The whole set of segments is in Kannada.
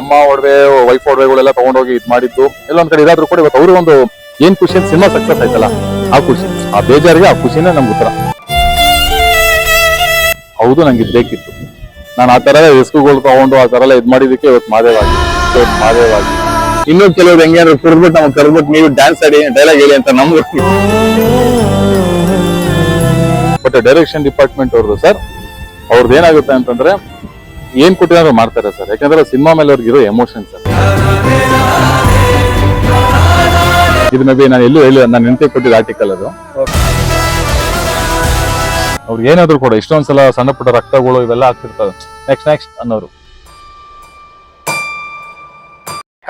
ಅಮ್ಮ ಒಡವೆ ವೈಫ್ ಒಡವೆಗಳೆಲ್ಲ ತಗೊಂಡೋಗಿ ಇದ್ ಮಾಡಿದ್ದು. ಎಲ್ಲ ಒಂದ್ ಕಡೆ ಇದಾದ್ರು ಕೂಡ ಇವತ್ತು ಅವರು ಒಂದು ಏನ್ ಖುಷಿ ಅಂತ ಸಿನಿಮಾ ಸಕ್ಸಸ್ ಆಯ್ತಲ್ಲ, ಆ ಖುಷಿ. ಆ ಬೇಜಾರಿಗೆ ಆ ಖುಷಿನೇ ನಮ್ಗೆ ಉತ್ತರ. ಹೌದು, ನಂಗೆ ಬೇಕಿತ್ತು. ನಾನು ಆ ತರ ರಿಸ್ಕ್ಗಳು ತಗೊಂಡು ಆ ತರ ಎಲ್ಲ ಇದ್ ಮಾಡಿದಕ್ಕೆ ಇವತ್ತು ಮಾದೇವಾಗಿ ಇವತ್ತು ಮಾದೇವಾಗಿ ಇನ್ನು ಕೆಲವ್ರು ಹೆಂಗೆ ಅಂದ್ರೆ ಕುರ್ಬಿಟ್ಟು ನಮ್ಗೆ ಕರ್ಬಿಟ್ಟು ನೀವು ಡ್ಯಾನ್ಸ್ ಆಡಿ ಡೈಲಾಗ್ ಹೇಳಿ ಅಂತ ನಮ್ಗೆ. ಬಟ್ ಡೈರೆಕ್ಷನ್ ಡಿಪಾರ್ಟ್ಮೆಂಟ್ ಅವ್ರದ್ದು ಸರ್ ಅವ್ರದ್ದು ಏನಾಗುತ್ತೆ ಅಂತಂದ್ರೆ ಏನ್ ಕೊಟ್ಟಿದ್ರು ಮಾಡ್ತಾರೆ ಸರ್. ಯಾಕಂದ್ರೆ ಸಿನಿಮಾ ಮೇಲೆ ಅವ್ರಿಗೆ ಇರೋ ಎಮೋಷನ್ ಸರ್. ಇದು ಮೇ ಬಿ ನಾನು ಎಲ್ಲೂ ಹೇಳಿ ನಾನು ನೆನಪಿ ಕೊಟ್ಟಿದ್ದ ಆರ್ಟಿಕಲ್ ಅದು. ಅವ್ರಿಗೆ ಏನಾದ್ರು ಕೂಡ ಇಷ್ಟೊಂದ್ಸಲ ಸಣ್ಣ ಪುಟ್ಟ ರಕ್ತಗಳು ಇವೆಲ್ಲ ಆಗ್ತಿರ್ತಾವೆ. ನೆಕ್ಸ್ಟ್ ನೆಕ್ಸ್ಟ್ ಅನ್ನೋರು.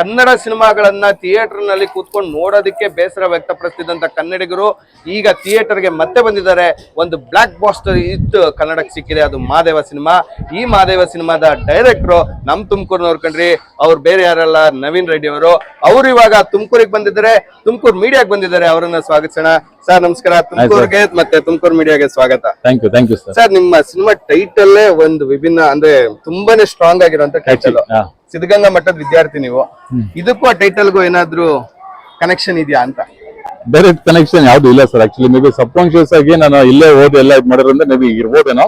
ಕನ್ನಡ ಸಿನಿಮಾಗಳನ್ನ ಥಿಯೇಟರ್ನಲ್ಲಿ ಕೂತ್ಕೊಂಡು ನೋಡೋದಕ್ಕೆ ಬೇಸರ ವ್ಯಕ್ತಪಡಿಸ್ತಿದ್ದಂತ ಕನ್ನಡಿಗರು ಈಗ ಥಿಯೇಟರ್ಗೆ ಮತ್ತೆ ಬಂದಿದ್ದಾರೆ. ಒಂದು ಬ್ಲಾಕ್ ಬಾಸ್ಟರ್ ಇತ್ತು ಕನ್ನಡಕ್ಕೆ ಸಿಕ್ಕಿದೆ. ಅದು ಮಾದೇವ ಸಿನಿಮಾ. ಈ ಮಾದೇವ ಸಿನಿಮಾದ ಡೈರೆಕ್ಟ್ರು ನಮ್ಮ ತುಮಕೂರಿನವ್ರು ಕಣ್ರಿ. ಅವ್ರು ಬೇರೆ ಯಾರಲ್ಲ? ನವೀನ್ ರೆಡ್ಡಿ ಅವರು. ಅವ್ರು ಇವಾಗ ತುಮಕೂರಿಗೆ ಬಂದಿದ್ದಾರೆ. ತುಮಕೂರು ಮೀಡಿಯಾಗೆ ಬಂದಿದ್ದಾರೆ. ಅವರನ್ನ ಸ್ವಾಗತಿಸೋಣ. ಸರ್ ನಮಸ್ಕಾರ. ತುಮಕೂರ್ಗೆ ಮತ್ತೆ ತುಮಕೂರು ಮೀಡಿಯಾಗೆ ಸ್ವಾಗತ. Thank you thank you sir sir ನಿಮ್ಮ ಸಿನಿಮಾ ಟೈಟಲ್ ಒಂದು ವಿಭಿನ್ನ ಅಂದ್ರೆ ತುಂಬಾನೇ ಸ್ಟ್ರಾಂಗ್ ಆಗಿರುವಂತ ಟೈಟಲ್ ಸಿದ್ಧಗಂಗಾ ಮಠದ ವಿದ್ಯಾರ್ಥಿ ನೀವು. ಇದಕ್ಕೂ ಆ ಟೈಟಲ್ಗೂ ಏನಾದ್ರೂ ಕನೆಕ್ಷನ್ ಇದೆಯಾ ಅಂತ? ಬೇರೆ ಕನೆಕ್ಷನ್ ಯಾವ್ದು ಇಲ್ಲ sir actually may be subconscious ಆಗಿ ನಾನು ಇಲ್ಲೇ ಓದಿ ಎಲ್ಲ ಇದು ಮಾಡಿರೋದ್ರಿಂದ ಮೇ ಬಿ ಇರ್ಬೋದೇನೋ.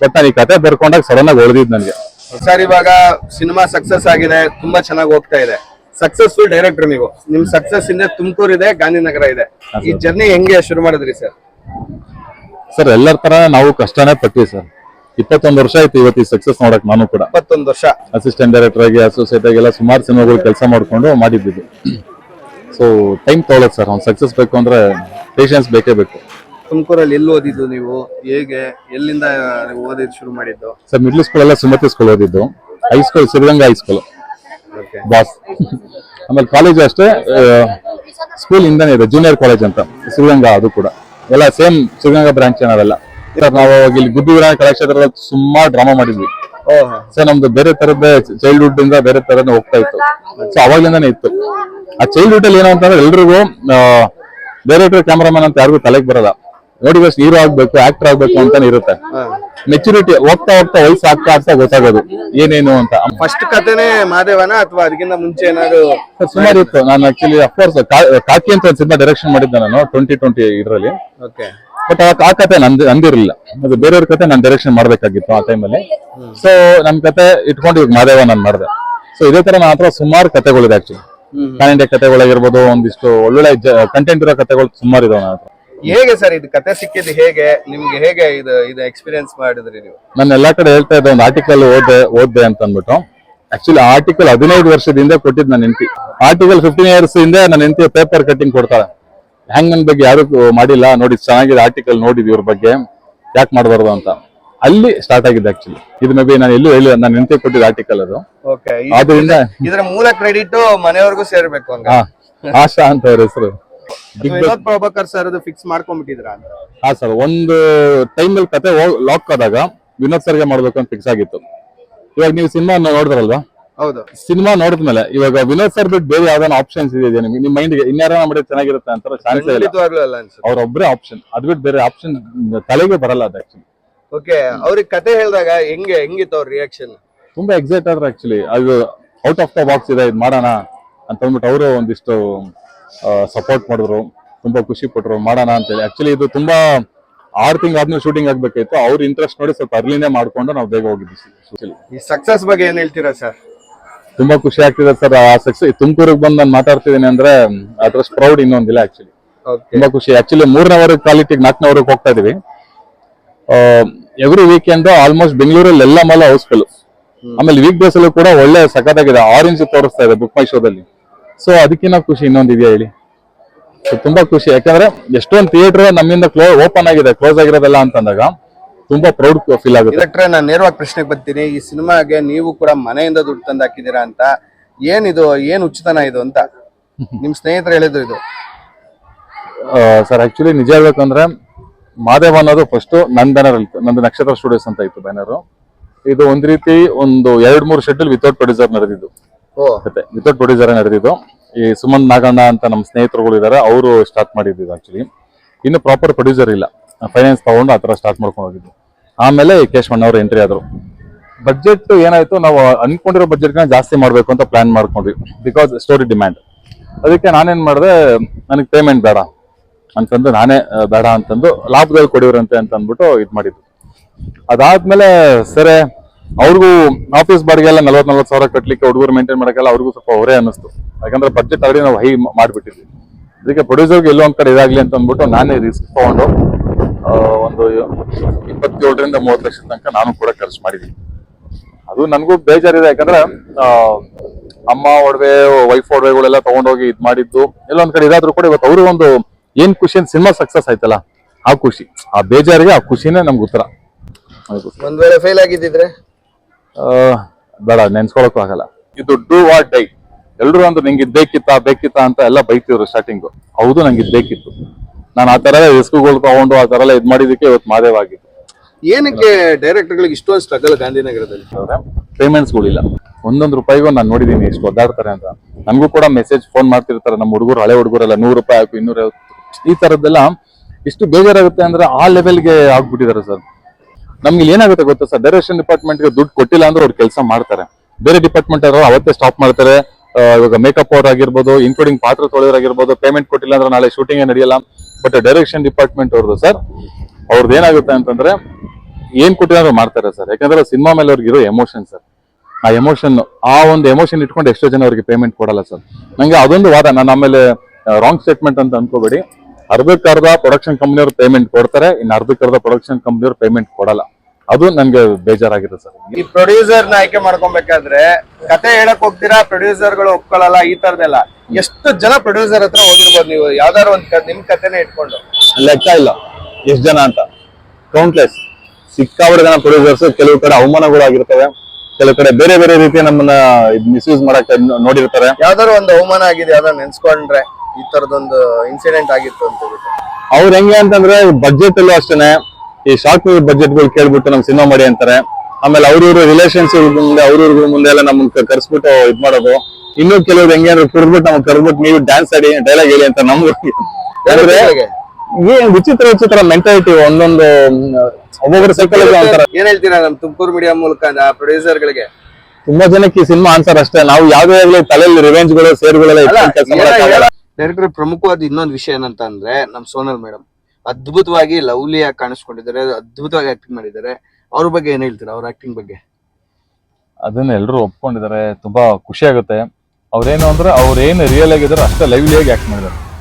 ಬಟ್ ನಾನು ಈ ಕತೆ ಬರ್ಕೊಂಡಾಗ ಸಡನ್ ಆಗಿ ಹೊಡೆದಿದ್ ನನಗೆ. ಸರ್ ಇವಾಗ ಸಿನಿಮಾ ಸಕ್ಸಸ್ ಆಗಿದೆ ತುಂಬಾ ಚೆನ್ನಾಗಿ ಹೋಗ್ತಾ ಇದೆ. ಸಕ್ಸಸ್ಫುಲ್ ಡೈರೆಕ್ಟರ್ ನೀವು. ನಿಮ್ ಸಕ್ಸಸ್ ಇಂದ ತುಮಕೂರು ಇದೆ ಗಾಂಧಿನಗರ ಇದೆ. ಈ ಜರ್ನಿ ಹೆಂಗೆ ಶುರು ಮಾಡಿದ್ರಿ ಸರ್ ಸರ್ ಎಲ್ಲರ ತರ ನಾವು ಕಷ್ಟನೇ ಪಟ್ವಿ ಸರ್ ಇಪ್ಪತ್ತೊಂದು ವರ್ಷ ಆಯ್ತು ಇವತ್ತು ಈ ಸಕ್ಸಸ್ ನೋಡಕ್ ನಾನು ಕೂಡ. ಇಪ್ಪತ್ತೊಂದು ವರ್ಷ. ಅಸಿಸ್ಟೆಂಟ್ ಡೈರೆಕ್ಟರ್ ಆಗಿ ಅಸೋಸಿಯೇಟ್ ಆಗಿ ಎಲ್ಲ ಸುಮಾರು ಸಿನಿಮಾಗಳು ಕೆಲಸ ಮಾಡ್ಕೊಂಡು ಮಾಡಿದ್ವಿ ಸೊ ಟೈಮ್ ತಗೊಳಕ್ ಸರ್ ಒಂದು ಸಕ್ಸಸ್ ಬೇಕು ಅಂದ್ರೆ ಪೇಷನ್ಸ್ ಬೇಕೇ ಬೇಕು. ತುಮಕೂರಲ್ಲಿ ಎಲ್ಲಿ ಓದಿದ್ದು ನೀವು? ಹೇಗೆ? ಎಲ್ಲಿಂದ ನೀವು ಓದಿದ್ ಶುರು ಮಾಡಿದ್ದು? ಸರ್ ಮಿಡ್ಲ್ ಸ್ಕೂಲ್ ಎಲ್ಲ ಸುಮತಿ ಸ್ಕೂಲ್ ಓದಿದ್ದು. High school Siddaganga high school boss. ಆಮೇಲೆ ಕಾಲೇಜ್ ಅಷ್ಟೇ ಸ್ಕೂಲ್ ಇಂದನೇ ಇದೆ ಜೂನಿಯರ್ ಕಾಲೇಜ್ ಅಂತ ಸಿದ್ಧಗಂಗಾ ಅದು ಕೂಡ. ಎಲ್ಲ ಸೇಮ್ ಸಿದ್ಧಗಂಗಾ ಬ್ರಾಂಚ್ ನಾವೆಲ್ಲ ಸರ್ ನಾವು ಇಲ್ಲಿ ಗುಬ್ಬಿ ಕಲಾಕ್ಷೇತ್ರದಲ್ಲಿ ಸುಮಾರು ಡ್ರಾಮಾ ಮಾಡಿದ್ವಿ. ಸರ್ ನಮ್ದು ಬೇರೆ ತರದ ಚೈಲ್ಡ್ಹುಡ್ ಇಂದ ಬೇರೆ ತರನೇ ಹೋಗ್ತಾ ಇತ್ತು. ಸೊ ಅವಾಗಿಂದಾನೇ ಇತ್ತು. ಆ ಚೈಲ್ಡ್ಹುಡ್ ಅಲ್ಲಿ ಏನಂತಂದ್ರೆ ಅಂತಂದ್ರೆ ಎಲ್ರಿಗೂ ಡೈರೆಕ್ಟರ್ ಕ್ಯಾಮರಾಮನ್ ಅಂತ ಯಾರಿಗೂ ತಲೆಗೆ ಬರಲ್ಲ. ನೋಡಿ ಬಸ್ ಹೀರೋ ಆಗ್ಬೇಕು ಆಕ್ಟರ್ ಆಗ್ಬೇಕು ಅಂತಾನೆ ಇರುತ್ತೆ. ಮೆಚುರಿಟಿ ಹೋಗ್ತಾ ಹೋಗ್ತಾ ವಯಸ್ಸು ಆಗ್ತಾ ಆಗ್ತಾ ಗೊತ್ತಾಗೋದು ಏನೇನು ಅಂತ. ಫಸ್ಟ್ ಕಥೆನೇ ಮಾದೇವನ ಅಥವಾ ಅದಕ್ಕಿಂತ ಮುಂಚೆ ಏನಾದ್ರು? ಸರ್, ಸುಮಾರು ಇತ್ತು. ನಾನು ಆಕ್ಚುಲಿ ಅಫ್ಕೋರ್ಸ್ ಕಾಕಿ ಅಂತ ಒಂದು ಸಿನಿಮಾ ಡೈರೆಕ್ಷನ್ ಮಾಡಿದ್ದೆ ನಾನು ಟ್ವೆಂಟಿ ಟ್ವೆಂಟಿ ಇದರಲ್ಲಿ. ಓಕೆ ಬಟ್ ಆ ಕತೆ ನಂದು ನಂದಿರಲಿಲ್ಲ. ಅದು ಬೇರೆಯವ್ರ ಕತೆ ನಾನು ಡೈರೆಕ್ಷನ್ ಮಾಡ್ಬೇಕಾಗಿತ್ತು ಆ ಟೈಮಲ್ಲಿ ಸೊ ನನ್ ಕತೆ ಇಟ್ಕೊಂಡು ಇವಾಗ ಮಾದೇವ ನಾನು ಮಾಡಿದೆ. ಸೊ ಇದೇ ತರ ನನ್ನ ಹತ್ರ ಸುಮಾರು ಕತೆಗಳಿದೆ ಆಕ್ಚುಲಿ ಇಂಡಿಯಾ ಕತೆಗಳಾಗಿರ್ಬೋದು ಒಂದಿಷ್ಟು ಒಳ್ಳೊಳ್ಳೆ ಕಂಟೆಂಟ್ ಇರೋ ಕತೆಗಳು ಸುಮಾರು ಇದಾವೆ ನನ್ನ ಹತ್ರ. ಹೇಗೆ ಸರ್ ಇದು ಕತೆ ಸಿಕ್ಕಿದ್ದು ಹೇಗೆ? ನಿಮ್ಗೆ ಹೇಗೆ ಇದು ಇದು ಎಕ್ಸ್ಪೀರಿಯನ್ಸ್ ಮಾಡಿದ್ರಿ ನೀವು? ನಾನು ಎಲ್ಲಾ ಕಡೆ ಹೇಳ್ತಾ ಇದ್ದೆ ಒಂದು ಆರ್ಟಿಕಲ್ ಓದ್ದೆ ಓದ್ದೆ ಅಂತ ಅಂದ್ಬಿಟ್ಟು. ಆಕ್ಚುಲಿ ಆರ್ಟಿಕಲ್ ಹದಿನೈದು ವರ್ಷದಿಂದ ಕೊಟ್ಟಿದ್ದು ನನ್ನ ಹೆಂಡತಿ. ಆರ್ಟಿಕಲ್ ಫಿಫ್ಟೀನ್ ಇಯರ್ಸ್ ಹಿಂದೆ ನನ್ನ ಹೆಂಡತಿ ಪೇಪರ್ ಕಟ್ಟಿಂಗ್ ಕೊಡ್ತಾರೆ. ಹ್ಯಾಂಗ್ ನನ್ ಬಗ್ಗೆ ಯಾರು ಮಾಡಿಲ್ಲ ನೋಡಿ ಚೆನ್ನಾಗಿದೆ ಆರ್ಟಿಕಲ್ ನೋಡಿದ್ವಿ ಇವ್ರ ಬಗ್ಗೆ. ಯಾಕೆ ಮಾಡಬಾರ್ದು ಅಂತ. ಅಲ್ಲಿ ಸ್ಟಾರ್ಟ್ ಆಗಿದೆ ಆಕ್ಚುಲಿ ಇದು ಮೇ ಬಿ ನಾನು ಎಲ್ಲೂ ಹೇಳಿ ನನ್ನ ಹೆಂಡತಿ ಕೊಟ್ಟಿದ್ದ ಆರ್ಟಿಕಲ್ ಅದು. ಓಕೆ ಆದ್ರಿಂದ ಇದರ ಮೂಲ ಕ್ರೆಡಿಟ್ ಮನೆಯವ್ರಿಗೂ ಸೇರ್ಬೇಕು ಹಾ ಆಶಾ ಅಂತ ಅವ್ರ ಹೆಸರು. ವಿನೋದ್ ಪ್ರಭಾಕರ್ ಸರ್ ಅದು ಫಿಕ್ಸ್ ಮಾಡ್ಕೊಂಡ್ಬಿಟ್ಟಿದ್ರ? ಹಾ ಸರ್ ಒಂದು ಟೈಮ್ ಅಲ್ಲಿ ಕತೆ ಲಾಕ್ ಆದಾಗ ವಿನೋದ್ ಸರ್ಗೆ ಮಾಡ್ಬೇಕು ಅಂತ ಫಿಕ್ಸ್ ಆಗಿತ್ತು. ಇವಾಗ ನೀವು ಸಿನಿಮಾ ನೋಡಿದ್ರಲ್ವಾ? ಹೌದು. ಸಿನಿಮಾ ನೋಡಿದ್ಮೇಲೆ ಇವಾಗ ವಿನೋದ್ ಸರ್ ಬಿಟ್ಟು ಬೇರೆ ಯಾವ್ದಾನ ಆಪ್ಷನ್ಸ್ ಇದೆ ನಿಮ್ಗೆ? ನಿಮ್ಮ ಮೈಂಡ್ಗೆ ಇನ್ಯಾರ ಮಾಡಿದ್ರೆ ಚೆನ್ನಾಗಿರುತ್ತೆ ಅಂತ ಚಾನ್ಸ್ ಇಲ್ಲ. ಅವ್ರೊಬ್ಬರೇ ಆಪ್ಷನ್ ಅದ್ ಬಿಟ್ಟು ಬೇರೆ ಆಪ್ಷನ್ ತಲೆಗೆ ಬರಲ್ಲ ಅದು ಆಕ್ಚುಲಿ ಓಕೆ ಅವ್ರಿಗೆ ಕತೆ ಹೇಳಿದಾಗ ಹೆಂಗೆ ಹೆಂಗಿತ್ತು ಅವ್ರ ರಿಯಾಕ್ಷನ್ ತುಂಬಾ ಎಕ್ಸೈಟ್ ಆದ್ರೆ ಆಕ್ಚುಲಿ ಅದು ಔಟ್ ಆಫ್ ದ ಬಾಕ್ಸ್ ಇದೆ ಇದು ಮಾಡೋಣ ಅಂತ ಅಂದ್ಬಿಟ್ಟು ಅವರು ಒಂದಿಷ್ಟು ಸಪೋರ್ಟ್ ಮಾಡಿದ್ರು ತುಂಬಾ ಖುಷಿ ಪಟ್ರು ಮಾಡೋಣ ಅಂತೇಳಿ. ಆಕ್ಚುಲಿ ಇದು ತುಂಬಾ ಆರು ತಿಂಗ್ ಆದ್ಮೇಲೆ ಶೂಟಿಂಗ್ ಆಗ್ಬೇಕಾಯ್ತು. ಅವ್ರ ಇಂಟ್ರೆಸ್ಟ್ ನೋಡಿ ಸ್ವಲ್ಪ ಅರ್ಲಿನೇ ಮಾಡ್ಕೊಂಡು ನಾವು ಬೇಗ ಹೋಗಿದ್ವಿ. ಈ ಸಕ್ಸಸ್ ಬಗ್ಗೆ ಏನ್ ಹೇಳ್ತೀರಾ ಸರ್ ತುಂಬಾ ಖುಷಿ ಆಗ್ತಿದೆ ಸರ್ ಆ ಸಕ್ಸಸ್ ತುಮಕೂರಿಗೆ ಬಂದು ನಾನು ಮಾತಾಡ್ತಿದ್ದೀನಿ ಅಂದ್ರೆ ಅದ್ರಷ್ಟು ಪ್ರೌಡ್ ಇನ್ನೊಂದಿಲ್ಲ ಆಕ್ಚುಲಿ ತುಂಬಾ ಖುಷಿ. ಆಕ್ಚುಲಿ ಮೂರನೇ ವರ್ಗ ಕ್ವಾಲಿಟಿಗೆ ನಾಲ್ಕನೇ ವರ್ಗ ಹೋಗ್ತಾ ಇದೀವಿ. ಎವ್ರಿ ವೀಕೆಂಡ್ ಆಲ್ಮೋಸ್ಟ್ ಬೆಂಗಳೂರಲ್ಲಿ ಎಲ್ಲ ಮಲ ಹೌಸ್ಫುಲ್ ಆಮೇಲೆ ವೀಕ್ ಡೇಸ್ ಅಲ್ಲೂ ಕೂಡ ಒಳ್ಳೆ ಸಖತ್ತಾಗಿದೆ. ಆರೆಂಜ್ ತೋರಿಸ್ತಾ ಇದೆ ಬುಕ್ ಮೈ ಶೋದಲ್ಲಿ ಸೊ ಅದಕ್ಕಿನ್ನ ಖುಷಿ ಇನ್ನೊಂದಿದೆಯಾ ಹೇಳಿ? ಸೊ ತುಂಬಾ ಖುಷಿ. ಯಾಕಂದ್ರೆ ಎಷ್ಟೊಂದು ಥಿಯೇಟರ್ ನಮ್ಮಿಂದ ಕ್ಲೋ ಓಪನ್ ಆಗಿದೆ ಕ್ಲೋಸ್ ಆಗಿರೋದಲ್ಲ ಅಂತಂದಾಗ ತುಂಬಾ ಪ್ರೌಡ್ ಫೀಲ್ ಆಗುತ್ತೆ. ಡಾಕ್ಟ್ರೆ ನಾನು ನೇರವಾಗಿ ಪ್ರಶ್ನೆಗೆ ಬರ್ತೀನಿ. ಈ ಸಿನಿಮಾಗೆ ನೀವು ಕೂಡ ಮನೆಯಿಂದ ದುಡ್ಡು ತಂದು ಹಾಕಿದ್ದೀರಾ ಅಂತ. ಏನಿದು ಏನ್ ಉಚಿತನ ಇದು ಅಂತ? ನಿಮ್ ಸ್ನೇಹಿತರು ಹೇಳಿದ್ರು ಇದು. ಸರ್ ಆಕ್ಚುಲಿ ನಿಜ ಹೇಳ್ಬೇಕಂದ್ರೆ ಮಾದೇವ ಅನ್ನೋದು ಫಸ್ಟ್ ನನ್ನ ಬ್ಯಾನರ್ ಇತ್ತು ನಂದು ನಕ್ಷತ್ರ ಸ್ಟುಡಿಯೋಸ್ ಅಂತ ಇತ್ತು ಬ್ಯಾನರ್ ಇದು ಒಂದ್ ರೀತಿ ಒಂದು ಎರಡ್ ಮೂರು ಶೆಡ್ಯೂಲ್ ವಿತೌಟ್ ಪ್ರೊಡ್ಯೂಸರ್ ನಡೆದಿದ್ದು. ವಿತೌಟ್ ಪ್ರೊಡ್ಯೂಸರ್ ನಡೆದಿದ್ದು. ಈ ಸುಮನ್ ನಾಗಣ್ಣ ಅಂತ ನಮ್ಮ ಸ್ನೇಹಿತರುಗಳು ಇದಾರೆ, ಅವರು ಸ್ಟಾರ್ಟ್ ಮಾಡಿದ್ದು ಆಕ್ಚುಲಿ ಇನ್ನು ಪ್ರಾಪರ್ ಪ್ರೊಡ್ಯೂಸರ್ ಇಲ್ಲ. ಫೈನಾನ್ಸ್ ತಗೊಂಡು ಆ ಥರ ಸ್ಟಾರ್ಟ್ ಮಾಡ್ಕೊಂಡು ಹೋಗಿದ್ದು. ಆಮೇಲೆ ಕೇಶವಣ್ಣ ಅವರು ಎಂಟ್ರಿ ಆದ್ರು. ಬಜೆಟ್ ಏನಾಯ್ತು, ನಾವು ಅನ್ಕೊಂಡಿರೋ ಬಜೆಟ್ ಜಾಸ್ತಿ ಮಾಡಬೇಕು ಅಂತ ಪ್ಲಾನ್ ಮಾಡ್ಕೊಂಡ್ವಿ. ಬಿಕಾಸ್ ಸ್ಟೋರಿ ಡಿಮ್ಯಾಂಡ್ ಅದಕ್ಕೆ ನಾನೇನು ಮಾಡಿದೆ, ನನಗೆ ಪೇಮೆಂಟ್ ಬೇಡ. ಅಂತಂದು ನಾನೇ ಬೇಡ ಅಂತಂದು ಲಾಭದಲ್ಲಿ ಕೊಡಿವ್ರಂತೆ ಅಂತ ಅಂದ್ಬಿಟ್ಟು ಇದು ಮಾಡಿದ್ದು. ಅದಾದ್ಮೇಲೆ ಸರಿ ಅವ್ರಿಗೂ ಆಫೀಸ್ ಬಾಡಿಗೆ ಎಲ್ಲ ನಲ್ವತ್ ನಲ್ವತ್ ಸಾವಿರ ಕಟ್ಟಲಿಕ್ಕೆ ಹುಡುಗರು ಮೇಂಟೈನ್ ಮಾಡಕ್ಕೆಲ್ಲ ಅವ್ರಿಗೂ ಸ್ವಲ್ಪ ಹೊರೆ ಅನ್ನಿಸ್ತು. ಯಾಕಂದ್ರೆ ಬಜೆಟ್ ಆಲ್ರೆಡಿ ನಾವು ಹೈ ಮಾಡ್ಬಿಟ್ಟಿದ್ವಿ. ಅದಕ್ಕೆ ಪ್ರೊಡ್ಯೂಸರ್ಗೆ ಎಲ್ಲೋ ಒಂದು ಕಡೆ ಇದಾಗ್ಲಿ ಅಂತ ಅಂದ್ಬಿಟ್ಟು ನಾನೇ ರಿಸ್ಕ್ ತಗೊಂಡು ಒಂದು ಇಪ್ಪತ್ತೇಳರಿಂದ ಮೂವತ್ತು ಲಕ್ಷದ ತನಕ ನಾನು ಕೂಡ ಖರ್ಚು ಮಾಡಿದ್ದೀನಿ ಅದು ನನಗೂ ಬೇಜಾರಿದೆ. ಯಾಕಂದ್ರೆ ಅಮ್ಮ ಒಡವೆ ವೈಫ್ ಒಡವೆಗಳೆಲ್ಲ ತಗೊಂಡೋಗಿ ಇದು ಮಾಡಿದ್ದು, ಎಲ್ಲ ಒಂದು ಕಡೆ ಇದಾದರೂ ಕೂಡ ಇವತ್ತು ಅವ್ರಿಗೆ ಒಂದು ಏನು ಖುಷಿ ಅಂತ ಸಿನಿಮಾ ಸಕ್ಸಸ್ ಆಯ್ತಲ್ಲ, ಆ ಖುಷಿ. ಆ ಬೇಜಾರಿಗೆ ಆ ಖುಷಿನೇ ನಮ್ಗೆ ಉತ್ತರ. ಒಂದ್ ವೇಳೆ ಫೇಲ್ ಆಗಿದ್ದಿದ್ರೆ? ಬೇಡ ನೆನ್ಸ್ಕೊಳಕ್ಕೂ ಆಗಲ್ಲ. ಇದು ಡೂ ವಾಟ್ ಡೈ ಎಲ್ರು ಅಂದ್ರೆ ನಿಂಗೆ ಇದ್ ಬೇಕಿತ್ತ ಬೇಕಿತ್ತ ಅಂತ ಎಲ್ಲ ಬೈತಿದ್ರು ಸ್ಟಾರ್ಟಿಂಗ್ ಹೌದು ನಂಗೆ ಇದ್ ಬೇಕಿತ್ತು ನಾನು ಆ ತರ ರಿಸ್ಕ್ಗಳು ತಗೊಂಡು ಆ ತರ ಎಲ್ಲ ಇದ್ ಮಾಡಿದಕ್ಕೆ ಇವತ್ತು ಮಾದೇವಾಗಿತ್ತು ಏನಕ್ಕೆ ಡೈರೆಕ್ಟರ್ಗಳಿಗೆ ಇಷ್ಟೊಂದು ಸ್ಟ್ರಗಲ್ ಗಾಂಧಿನಗರದಲ್ಲಿ? ಪೇಮೆಂಟ್ಸ್ಗಳಿಲ್ಲ ಒಂದೊಂದು ರೂಪಾಯಿಗೂ ನಾನು ನೋಡಿದೀನಿ ಎಷ್ಟು ಒದ್ದಾಡ್ತಾರೆ ಅಂತ. ನಮಗೂ ಕೂಡ ಮೆಸೇಜ್ ಫೋನ್ ಮಾಡ್ತಿರ್ತಾರೆ ನಮ್ಮ ಹುಡುಗರು ಹಳೆ ಹುಡುಗರೆಲ್ಲ ನೂರು ರೂಪಾಯಿ ಹಾಕು ಇನ್ನೂರ ಈ ಥರದ್ದೆಲ್ಲ ಇಷ್ಟು ಬೇಜಾರಾಗುತ್ತೆ ಅಂದ್ರೆ ಆ ಲೆವೆಲ್ಗೆ ಆಗ್ಬಿಟ್ಟಿದ್ದಾರೆ ಸರ್. ನಮ್ಗೆ ಏನಾಗುತ್ತೆ ಗೊತ್ತಾ ಸರ್? ಡೈರೆಕ್ಷನ್ ಡಿಪಾರ್ಟ್ಮೆಂಟ್ಗೆ ದುಡ್ಡು ಕೊಟ್ಟಿಲ್ಲ ಅಂದ್ರೆ ಅವ್ರು ಕೆಲಸ ಮಾಡ್ತಾರೆ. ಬೇರೆ ಡಿಪಾರ್ಟ್ಮೆಂಟ್ ಅವರು ಅವತ್ತೇ ಸ್ಟಾಪ್ ಮಾಡ್ತಾರೆ. ಇವಾಗ ಮೇಕಪ್ ಅವರ್ ಆಗಿರ್ಬೋದು ಇನ್ಕ್ಲೂಡಿಂಗ್ ಪಾತ್ರ ತೊಳೆಯೋರಾಗಿರ್ಬೋದು ಪೇಮೆಂಟ್ ಕೊಟ್ಟಿಲ್ಲ ಅಂದ್ರೆ ನಾಳೆ ಶೂಟಿಂಗ್ ನಡೆಯಲ್ಲ? ಬಟ್ ಡೈರೆಕ್ಷನ್ ಡಿಪಾರ್ಟ್ಮೆಂಟ್ ಅವ್ರದ್ದು ಸರ್, ಅವ್ರದ್ದು ಏನಾಗುತ್ತೆ ಅಂತಂದ್ರೆ ಏನ್ ಕೊಟ್ಟಿಲ್ಲ ಮಾಡ್ತಾರೆ ಸರ್. ಯಾಕಂದ್ರೆ ಸಿನಿಮಾ ಮೇಲೆ ಅವ್ರಿಗೆ ಇರೋ ಎಮೋಷನ್ ಸರ್. ಆ ಎಮೋಷನ್ ಆ ಒಂದು ಎಮೋಷನ್ ಇಟ್ಕೊಂಡು ಎಷ್ಟೋ ಜನ ಅವ್ರಿಗೆ ಪೇಮೆಂಟ್ ಕೊಡಲ್ಲ ಸರ್. ನಂಗೆ ಅದೊಂದು ವಾದ. ನಾನು ಆಮೇಲೆ ರಾಂಗ್ ಸ್ಟೇಟ್ಮೆಂಟ್ ಅಂತ ಅನ್ಕೋಬೇಡಿ. ಅರ್ಧಕ್ಕರ್ಧ ಪ್ರೊಡಕ್ಷನ್ ಕಂಪ್ನಿಯವ್ರು ಪೇಮೆಂಟ್ ಕೊಡ್ತಾರೆ ಇನ್ನು ಅರ್ಧಕ್ಕರ್ಧ ಪ್ರೊಡಕ್ಷನ್ ಕಂಪ್ನಿಯವ್ರು ಪೇಮೆಂಟ್ ಕೊಡಲ್ಲ. ಅದು ನನ್ಗೆ ಬೇಜಾರಾಗಿದೆ ಸರ್. ಈ ಪ್ರೊಡ್ಯೂಸರ್ನ ಆಯ್ಕೆ ಮಾಡ್ಕೊಬೇಕಾದ್ರೆ ಕತೆ ಹೇಳಕ್ ಹೋಗ್ತೀರಾ ಪ್ರೊಡ್ಯೂಸರ್ಗಳು ಒಪ್ಕೊಳ್ಳಲ್ಲ ಈ ತರದೆಲ್ಲ ಎಷ್ಟು ಜನ ಪ್ರೊಡ್ಯೂಸರ್ ಹತ್ರ ಹೋಗಿರ್ಬೋದು ನೀವು? ಯಾವ್ದಾದ್ರು ಒಂದ್ ನಿಮ್ ಕತೆನೆ ಇಟ್ಕೊಂಡು. ಲೆಕ್ಕ ಇಲ್ಲ. ಎಷ್ಟ್ ಜನ ಅಂತ? ಕೌಂಟ್ಲೆಸ್ ಸಿಕ್ಕಾಬಿಡ ಜನ ಪ್ರೊಡ್ಯೂಸರ್ಸ್ ಕೆಲವು ಕಡೆ ಅವಮಾನಗಳಾಗಿರ್ತವೆ ಕೆಲವು ಕಡೆ ಬೇರೆ ಬೇರೆ ರೀತಿ ನಮ್ಮನ್ನ ಮಿಸ್ಯೂಸ್ ಮಾಡಕ್ ನೋಡಿರ್ತಾರೆ. ಯಾವ್ದಾದ್ರು ಒಂದು ಅವಮಾನ ಆಗಿದೆ ಯಾವ್ದಾರು ನೆನ್ಸ್ಕೊಂಡ್ರೆ. ಈ ತರದೊಂದು ಇನ್ಸಿಡೆಂಟ್ ಆಗಿತ್ತು ಅಂತ ಅವ್ರು ಹೆಂಗೆ ಅಂತಂದ್ರೆ ಬಜೆಟ್ ಅಲ್ಲೂ ಅಷ್ಟೇನೆ ಈ ಶಾರ್ಟ್ ಮೂವಿ ಬಜೆಟ್ಗಳು ಕೇಳ್ಬಿಟ್ಟು ನಮ್ ಸಿನಿಮಾ ಮಾಡಿ ಅಂತಾರೆ. ಆಮೇಲೆ ಅವ್ರವ್ರ ರಿಲೇಷನ್ಸ್ ಮುಂದೆ ಅವ್ರವ್ರ ಮುಂದೆ ಎಲ್ಲ ನಮ್ಮನ್ನ ಕರ್ಸ್ಬಿಟ್ಟು ಇದ್ ಮಾಡೋದು. ಇನ್ನು ಕೆಲವ್ರು ಹೆಂಗೆ ಅಂದ್ರೆ ಕುಡ್ಬಿಟ್ಟು ನಮ್ಗೆ ಕರ್ಬಿಟ್ಟು ನೀವು ಡ್ಯಾನ್ಸ್ ಆಡಿ ಡೈಲಾಗ್ ಹೇಳಿ ಅಂತ ನಮ್ಗೆ ಅಂದ್ರೆ ಏನ್ ವಿಚಿತ್ರ ವಿಚಿತ್ರ ಮೆಂಟಾಲಿಟಿ ಒಂದೊಂದು ಒಬ್ಬೊಬ್ಬರು ಸೈಕಲ್ ಒಂಥರ. ಏನ್ ಹೇಳ್ತೀರಾ ನಮ್ ತುಮಕೂರು ಮೀಡಿಯಾ ಮೂಲಕ ಪ್ರೊಡ್ಯೂಸರ್ ಗಳಿಗೆ? ತುಂಬಾ ಜನಕ್ಕೆ ಈ ಸಿನಿಮಾ ಆನ್ಸರ್ ಅಷ್ಟೇ. ನಾವು ಯಾವ್ದೇ ಆಗ್ಲಿ ತಲೆಯಲ್ಲಿ ರಿವೆಂಜ್ಗಳು ಸೇರ್ಗಳೆಲ್ಲ ಡೈರೆಕ್ಟರ್ ಪ್ರಮುಖವಾದ ಇನ್ನೊಂದು ವಿಷಯ ಏನಂತ ಅಂದ್ರೆ ನಮ್ ಸೋನಲ್ ಮೇಡಮ್ ಅದ್ಭುತವಾಗಿ ಲವ್ಲಿಯಾಗಿ ಕಾಣಿಸ್ಕೊಂಡಿದ್ದಾರೆ, ಅದ್ಭುತವಾಗಿ ಆಕ್ಟಿಂಗ್ ಮಾಡಿದ್ದಾರೆ. ಅವ್ರ ಬಗ್ಗೆ ಏನ್ ಹೇಳ್ತೀರಾ? ಅವ್ರ ಆಕ್ಟಿಂಗ್ ಬಗ್ಗೆ. ಅದನ್ನ ಎಲ್ಲರೂ ಒಪ್ಕೊಂಡಿದ್ದಾರೆ. ತುಂಬಾ ಖುಷಿ ಆಗುತ್ತೆ. ಅವ್ರೇನು ಅಂದ್ರೆ ಅವ್ರೇನು ರಿಯಲ್ ಆಗಿದ್ದಾರೆ ಅಷ್ಟೇ ಲೈವ್ಲಿ ಆಗಿ ಆಕ್ಟ್ ಮಾಡಿದ್ದಾರೆ.